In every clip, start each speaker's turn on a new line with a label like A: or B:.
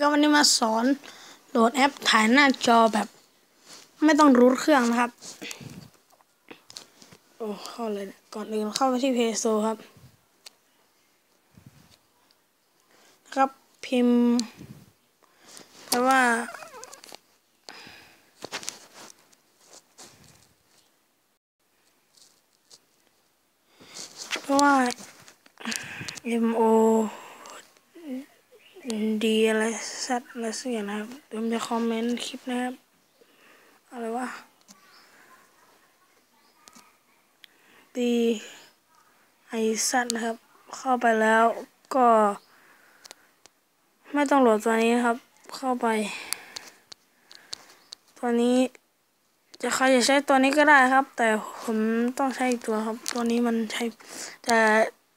A: ก็วันนี้มาสอนโหลดแอปถ่ายหน้าจอแบบ ไม่ต้องรูทเครื่องนะครับ โอ้เข้าเลยนะก่อนอื่นเข้าไปที่เพย์โซครับนะครับพิมพ์แปลว่า เพราะว่า M O D อะไรสัตอะไรสักอย่างนะครับเดี๋ยวผมจะคอมเมนต์คลิปนะครับอะไรวะ D I สัตนะครับ เข้าไปแล้วก็ ไม่ต้องโหลดตัวนี้นะครับ เข้าไป ตัวนี้จะใครจะใช้ตัวนี้ก็ได้ครับ แต่ผมต้องใช้ตัวครับ ตัวนี้มันใช้แต่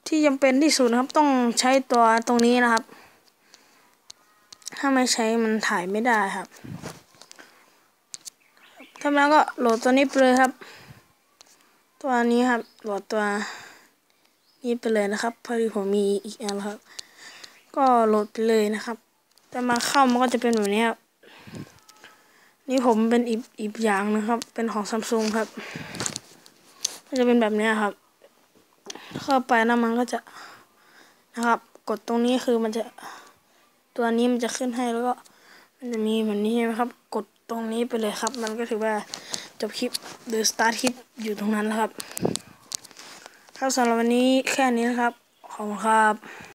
A: ที่จำเป็นที่สุดนะครับต้องใช้ตัวตรงนี้นะครับ ถ้าไม่ใช้มันถ่ายไม่ได้ครับทำแล้วก็โหลดตัวนี้ไปเลยครับ ตัวนี้ครับ โหลดตัวนี้ไปเลยนะครับ พอดีผมมีอีกอันครับ ก็โหลดไปเลยนะครับแต่มาเข้ามันก็จะเป็นแบบนี้ครับนี่ผมเป็นอีกอีกอย่างนะครับ เป็นของซัมซุงครับก็จะเป็นแบบนี้ครับ เข้าไปแล้วมันก็จะนะครับ กดตรงนี้คือมันจะ ตัวนี้มันจะขึ้นให้แล้วก็ มันจะมีแบบนี้ใช่ไหมครับ กดตรงนี้ไปเลยครับ มันก็ถือว่าจบคลิปหรือสตาร์ทคลิปอยู่ตรงนั้นแล้วครับครับสำหรับวันนี้แค่นี้นะครับ ขอบคุณครับ